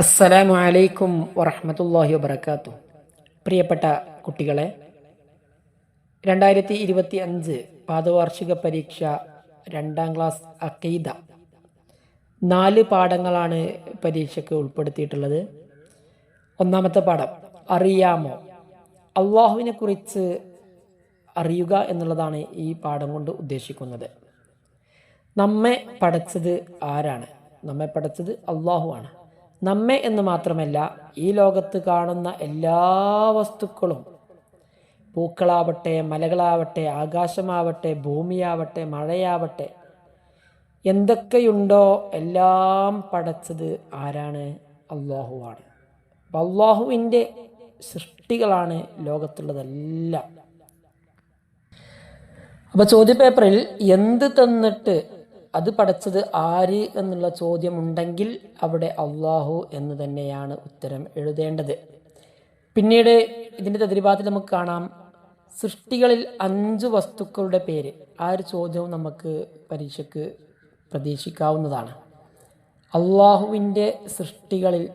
അസ്സലാമു അലൈക്കും വറഹമത്തല്ലാഹി വബർക്കാത്തു പ്രിയപ്പെട്ട കുട്ടികളെ രണ്ടായിരത്തി ഇരുപത്തി അഞ്ച് പാദവാർഷിക പരീക്ഷ രണ്ടാം ക്ലാസ് അക്കീദ നാല് പാഠങ്ങളാണ് പരീക്ഷയ്ക്ക് ഉൾപ്പെടുത്തിയിട്ടുള്ളത്. ഒന്നാമത്തെ പാഠം അറിയാമോ? അള്ളാഹുവിനെ കുറിച്ച് അറിയുക എന്നുള്ളതാണ് ഈ പാഠം കൊണ്ട് ഉദ്ദേശിക്കുന്നത്. നമ്മെ പടച്ചത് ആരാണ്? നമ്മെ പടച്ചത് അള്ളാഹു ആണ്. നമ്മെ എന്ന് മാത്രമല്ല ഈ ലോകത്ത് കാണുന്ന എല്ലാ വസ്തുക്കളും പൂക്കളാവട്ടെ മലകളാവട്ടെ ആകാശമാവട്ടെ ഭൂമിയാവട്ടെ മഴയാവട്ടെ എന്തൊക്കെയുണ്ടോ എല്ലാം പടച്ചത് ആരാണ്? അള്ളാഹുവാണ്. അള്ളാഹുവിന്റെ സൃഷ്ടികളാണ് ലോകത്തുള്ളതെല്ലാം. അപ്പൊ ചോദ്യപേപ്പറിൽ എന്ത് തന്നിട്ട് അത് പഠിച്ചത് ആര് എന്നുള്ള ചോദ്യം ഉണ്ടെങ്കിൽ അവിടെ അള്ളാഹു എന്ന് തന്നെയാണ് ഉത്തരം എഴുതേണ്ടത്. പിന്നീട് ഇതിന്റെ തദ്രിഭാഗത്തിൽ നമുക്ക് കാണാം സൃഷ്ടികളിൽ അഞ്ച് വസ്തുക്കളുടെ പേര്. ആ ഒരു ചോദ്യവും നമുക്ക് പരീക്ഷയ്ക്ക് പ്രതീക്ഷിക്കാവുന്നതാണ്. അള്ളാഹുവിന്റെ സൃഷ്ടികളിൽ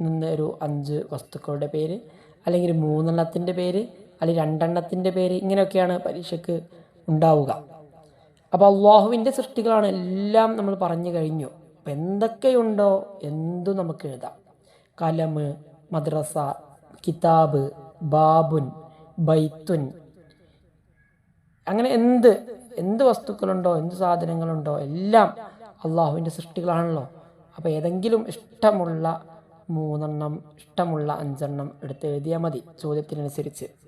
നിന്ന് ഒരു അഞ്ച് വസ്തുക്കളുടെ പേര് അല്ലെങ്കിൽ മൂന്നെണ്ണത്തിന്റെ പേര് അല്ലെങ്കിൽ രണ്ടെണ്ണത്തിന്റെ പേര് ഇങ്ങനെയൊക്കെയാണ് പരീക്ഷയ്ക്ക് ഉണ്ടാവുക. അപ്പോൾ അള്ളാഹുവിന്റെ സൃഷ്ടികളാണ് എല്ലാം നമ്മൾ പറഞ്ഞു കഴിഞ്ഞു. അപ്പം എന്തൊക്കെയുണ്ടോ എന്തു നമുക്ക് എഴുതാം. കലമ് മദ്രസ കിതാബ് ബാബുൻ ബൈത്തുൻ. അങ്ങനെ എന്ത് എന്ത് വസ്തുക്കളുണ്ടോ എന്ത് സാധനങ്ങളുണ്ടോ എല്ലാം അള്ളാഹുവിന്റെ സൃഷ്ടികളാണല്ലോ. അപ്പോൾ ഏതെങ്കിലും ഇഷ്ടമുള്ള മൂന്നെണ്ണം ഇഷ്ടമുള്ള അഞ്ചെണ്ണം എടുത്ത് എഴുതിയാൽ മതി. ചോദ്യത്തിനനുസരിച്ച്.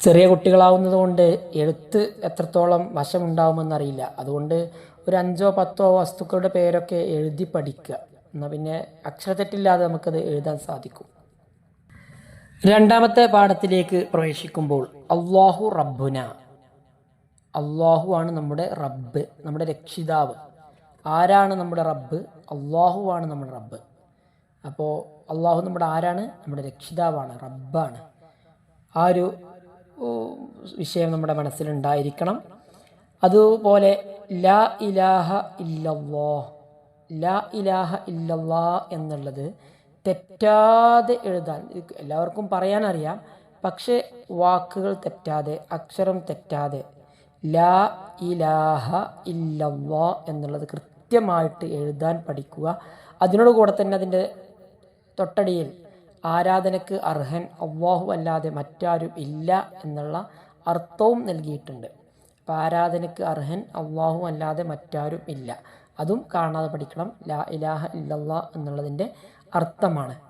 ചെറിയ കുട്ടികളാവുന്നത് കൊണ്ട് എഴുത്ത് എത്രത്തോളം വശമുണ്ടാവുമെന്നറിയില്ല. അതുകൊണ്ട് ഒരു അഞ്ചോ പത്തോ വസ്തുക്കളുടെ പേരൊക്കെ എഴുതി പഠിക്കുക. എന്നാൽ പിന്നെ അക്ഷരത്തെറ്റില്ലാതെ നമുക്കത് എഴുതാൻ സാധിക്കും. രണ്ടാമത്തെ പാഠത്തിലേക്ക് പ്രവേശിക്കുമ്പോൾ അള്ളാഹു റബ്ബുന. അള്ളാഹു ആണ് നമ്മുടെ റബ്ബ് നമ്മുടെ രക്ഷിതാവ്. ആരാണ് നമ്മുടെ റബ്ബ്? അള്ളാഹു ആണ് നമ്മുടെ റബ്ബ്. അപ്പോൾ അള്ളാഹു നമ്മുടെ ആരാണ്? നമ്മുടെ രക്ഷിതാവാണ് റബ്ബാണ്. ആ ഒരു വിഷയം നമ്മുടെ മനസ്സിലുണ്ടായിരിക്കണം. അതുപോലെ ലാ ഇലാഹ ഇല്ലല്ലോ ലാ ഇലാഹ ഇല്ലല്ലാ എന്നുള്ളത് തെറ്റാതെ എഴുതാൻ എല്ലാവർക്കും പറയാനറിയാം പക്ഷേ വാക്കുകൾ തെറ്റാതെ അക്ഷരം തെറ്റാതെ ലാ ഇലാഹ ഇല്ലല്ലാ എന്നുള്ളത് കൃത്യമായിട്ട് എഴുതാൻ പഠിക്കുക. അതിനോട് കൂടെ തന്നെ അതിന്റെ തൊട്ടടിയിൽ ആരാധനക്ക് അർഹൻ അള്ളാഹു അല്ലാതെ മറ്റാരും ഇല്ല എന്നുള്ള അർത്ഥവും നൽകിയിട്ടുണ്ട്. അപ്പം ആരാധനക്ക് അർഹൻ അള്ളാഹു അല്ലാതെ മറ്റാരും ഇല്ല. അതും കാണാതെ പഠിക്കണം. ലാ ഇലാഹ ഇല്ലല്ലാ എന്നുള്ളതിന്റെ അർത്ഥമാണ്.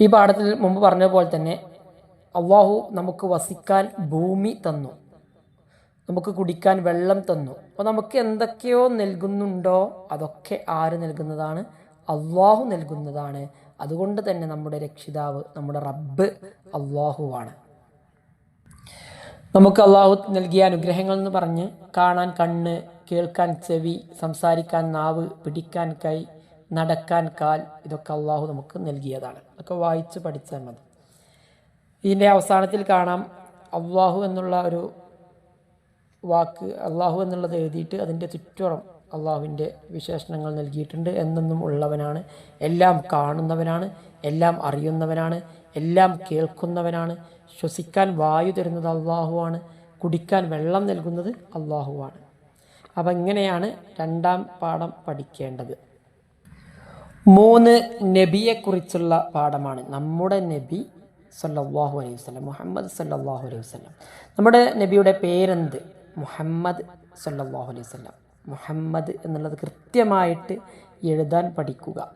ഈ പാഠത്തിൽ മുമ്പ് പറഞ്ഞ പോലെ തന്നെ അള്ളാഹു നമുക്ക് വസിക്കാൻ ഭൂമി തന്നു. നമുക്ക് കുടിക്കാൻ വെള്ളം തന്നു. അപ്പോൾ നമുക്ക് എന്തൊക്കെയോ നൽകുന്നുണ്ടോ? അതൊക്കെ ആര് നൽകുന്നതാണ്? അള്ളാഹു നൽകുന്നതാണ്. അതുകൊണ്ട് തന്നെ നമ്മുടെ രക്ഷിതാവ് നമ്മുടെ റബ്ബ് അള്ളാഹുവാണ്. നമുക്ക് അള്ളാഹു നൽകിയ അനുഗ്രഹങ്ങൾ എന്ന് പറഞ്ഞ് കാണാൻ കണ്ണ് കേൾക്കാൻ ചെവി സംസാരിക്കാൻ നാവ് പിടിക്കാൻ കൈ നടക്കാൻ കാൽ ഇതൊക്കെ അള്ളാഹു നമുക്ക് നൽകിയതാണ്. അതൊക്കെ വായിച്ച് പഠിച്ചാൽ മതി. ഇതിന്റെ അവസാനത്തിൽ കാണാം അള്ളാഹു എന്നുള്ള ഒരു വാക്ക് അള്ളാഹു എന്നുള്ളത് എഴുതിയിട്ട് അതിന്റെ ചുറ്റോളം അള്ളാഹുവിന്റെ വിശേഷണങ്ങൾ നൽകിയിട്ടുണ്ട്. എന്നെന്നും ഉള്ളവനാണ്. എല്ലാം കാണുന്നവനാണ്. എല്ലാം അറിയുന്നവനാണ്. എല്ലാം കേൾക്കുന്നവനാണ്. ശ്വസിക്കാൻ വായു തരുന്നത് അള്ളാഹുവാണ് കുടിക്കാൻ വെള്ളം നൽകുന്നത് അള്ളാഹുവാണ് അപ്പം ഇങ്ങനെയാണ് രണ്ടാം പാഠം പഠിക്കേണ്ടത്. മൂന്ന് നബിയെക്കുറിച്ചുള്ള പാഠമാണ്. നമ്മുടെ നബി സല്ലാഹു അലൈഹി വസ്ലം മുഹമ്മദ് സല്ലാഹു അലൈഹി വസ്ലം നമ്മുടെ നബിയുടെ പേരെന്ത്? മുഹമ്മദ് സല്ലാഹു അലൈഹി വസ്ലം മുഹമ്മദ് എന്നുള്ളത് കൃത്യമായിട്ട് എഴുതാൻ പഠിക്കുക.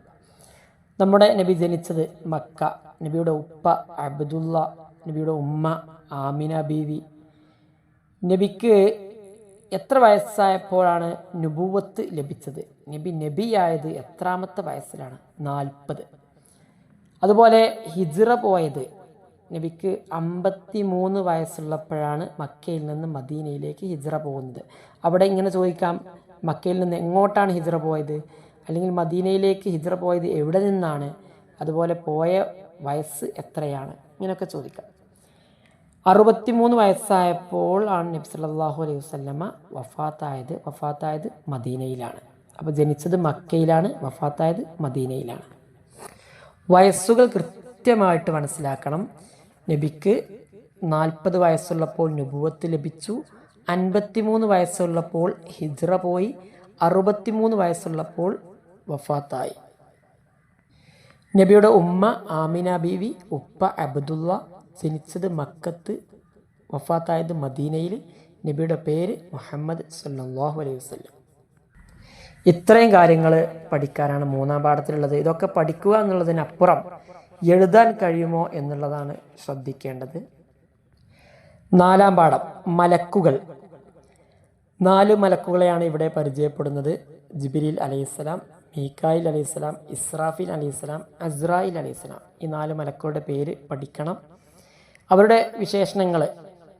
നമ്മുടെ നബി ജനിച്ചത് മക്ക നബിയുടെ ഉപ്പ അബ്ദുള്ള നബിയുടെ ഉമ്മ ആമിന ബീവി. നബിക്ക് എത്ര വയസ്സായപ്പോഴാണ് നുബൂവത്ത് ലഭിച്ചത്? നബി നബിയായത് എത്രാമത്തെ വയസ്സിലാണ്? നാൽപ്പത്. അതുപോലെ ഹിജ്റ പോയത് നബിക്ക് അമ്പത്തി മൂന്ന് വയസ്സുള്ളപ്പോഴാണ് മക്കയിൽ നിന്ന് മദീനയിലേക്ക് ഹിജ്റ പോകുന്നത്. അവിടെ ഇങ്ങനെ ചോദിക്കാം മക്കയിൽ നിന്ന് എങ്ങോട്ടാണ് ഹിജ്റ പോയത്? അല്ലെങ്കിൽ മദീനയിലേക്ക് ഹിജ്റ പോയത് എവിടെ നിന്നാണ്? അതുപോലെ പോയ വയസ്സ് എത്രയാണ്? ഇങ്ങനെയൊക്കെ ചോദിക്കാം. അറുപത്തിമൂന്ന് വയസ്സായപ്പോൾ ആണ് നബി സല്ലാഹു അലൈഹി വസല്ലമ വഫാത്തായത് വഫാത്തായത് മദീനയിലാണ്. അപ്പോൾ ജനിച്ചത് മക്കയിലാണ് വഫാത്തായത് മദീനയിലാണ്. വയസ്സുകൾ കൃത്യമായിട്ട് മനസ്സിലാക്കണം. നബിക്ക് നാൽപ്പത് വയസ്സുള്ളപ്പോൾ നുപുവത്ത് ലഭിച്ചു. അൻപത്തിമൂന്ന് വയസ്സുള്ളപ്പോൾ ഹിജ്റ പോയി. അറുപത്തിമൂന്ന് വയസ്സുള്ളപ്പോൾ വഫാത്തായി. നബിയുടെ ഉമ്മ ആമിന ബീവി ഉപ്പ അബ്ദുള്ള ജനിച്ചത് മക്കത്ത് വഫാത്തായത് മദീനയിൽ നബിയുടെ പേര് മുഹമ്മദ് സല്ലാഹു അലൈഹി വസ്ലം ഇത്രയും കാര്യങ്ങൾ പഠിക്കാനാണ് മൂന്നാം പാഠത്തിലുള്ളത്. ഇതൊക്കെ പഠിക്കുക എന്നുള്ളതിനപ്പുറം എഴുതാൻ കഴിയുമോ എന്നുള്ളതാണ് ശ്രദ്ധിക്കേണ്ടത്. നാലാം പാഠം മലക്കുകൾ. നാല് മലക്കുകളെയാണ് ഇവിടെ പരിചയപ്പെടുന്നത്. ജിബിരിൽ അലൈഹിസ്സലാം മീക്കായിൽ അലൈഹിസ്സലാം ഇസ്രാഫിൽ അലൈഹിസ്സലാം അസ്രായിൽ അലൈഹിസ്സലാം. ഈ നാല് മലക്കുകളുടെ പേര് പഠിക്കണം. അവരുടെ വിശേഷണങ്ങൾ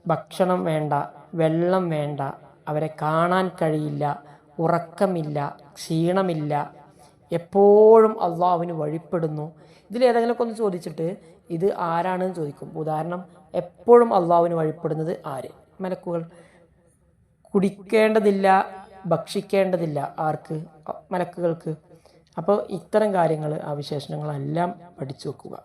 ഭക്ഷണം വേണ്ട വെള്ളം വേണ്ട അവരെ കാണാൻ കഴിയില്ല ഉറക്കമില്ല ക്ഷീണമില്ല എപ്പോഴും അള്ളാഹുവിന് വഴിപ്പെടുന്നു. ഇതിലേതെങ്കിലുമൊക്കെ ഒന്ന് ചോദിച്ചിട്ട് ഇത് ആരാണെന്ന് ചോദിക്കും. ഉദാഹരണം എപ്പോഴും അള്ളാഹുവിന് വഴിപ്പെടുന്നത് ആര്? മലക്കുകൾ. കുടിക്കേണ്ടതില്ല ഭക്ഷിക്കേണ്ടതില്ല ആർക്ക്? മലക്കുകൾക്ക്. അപ്പോൾ ഇത്തരം കാര്യങ്ങൾ ആ വിശേഷണങ്ങളെല്ലാം പഠിച്ചു വെക്കുക.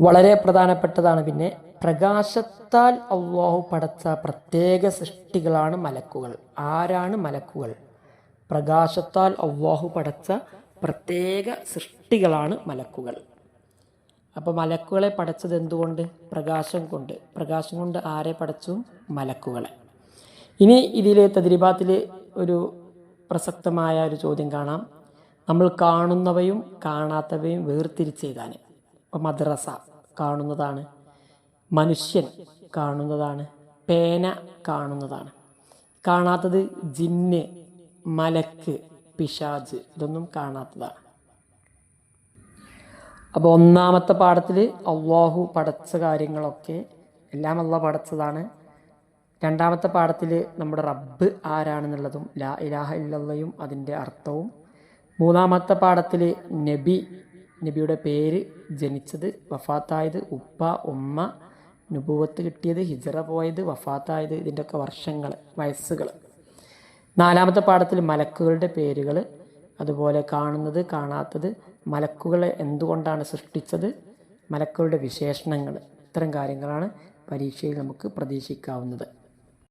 വളരെ പ്രധാനപ്പെട്ടതാണ് പിന്നെ പ്രകാശത്താൽ അള്ളാഹു പടച്ച പ്രത്യേക സൃഷ്ടികളാണ് മലക്കുകൾ. ആരാണ് മലക്കുകൾ? പ്രകാശത്താൽ അവ്വാഹു പടച്ച പ്രത്യേക സൃഷ്ടികളാണ് മലക്കുകൾ. അപ്പോൾ മലക്കുകളെ പടച്ചത് എന്തുകൊണ്ട്? പ്രകാശം കൊണ്ട്. പ്രകാശം കൊണ്ട് ആരെ പടച്ചു? മലക്കുകളെ. ഇനി ഇതിൽ തദ്രിബാത്തിൽ ഒരു പ്രസക്തമായ ഒരു ചോദ്യം കാണാം. നമ്മൾ കാണുന്നവയും കാണാത്തവയും വേർതിരിച്ചെഴുതാൻ ഇപ്പം മദ്രസ കാണുന്നതാണ്. മനുഷ്യൻ കാണുന്നതാണ്. പേന കാണുന്നതാണ്. കാണാത്തത് ജിന്ന് മലക്ക് പിശാജ് ഇതൊന്നും കാണാത്തതാണ് അപ്പോൾ ഒന്നാമത്തെ പാഠത്തിൽ അള്ളാഹു പടച്ച കാര്യങ്ങളൊക്കെ എല്ലാം അള്ളാഹ് പടച്ചതാണ് രണ്ടാമത്തെ പാഠത്തിൽ നമ്മുടെ റബ്ബ് ആരാണെന്നുള്ളതും ലാ ഇലാഹ ഇല്ലയും അതിന്റെ അർത്ഥവും. മൂന്നാമത്തെ പാഠത്തിൽ നബി നബിയുടെ പേര് ജനിച്ചത് വഫാത്തായത് ഉപ്പ ഉമ്മ നുപൂവത്ത് കിട്ടിയത് ഹിജറ പോയത് വഫാത്തായത് ഇതിന്റെയൊക്കെ വർഷങ്ങൾ വയസ്സുകൾ നാലാമത്തെ പാഠത്തിൽ മലക്കുകളുടെ പേരുകൾ അതുപോലെ കാണുന്നത് കാണാത്തത് മലക്കുകളെ എന്തുകൊണ്ടാണ് സൃഷ്ടിച്ചത് മലക്കുകളുടെ വിശേഷണങ്ങൾ ഇത്തരം കാര്യങ്ങളാണ് പരീക്ഷയിൽ നമുക്ക് പ്രതീക്ഷിക്കാവുന്നത്.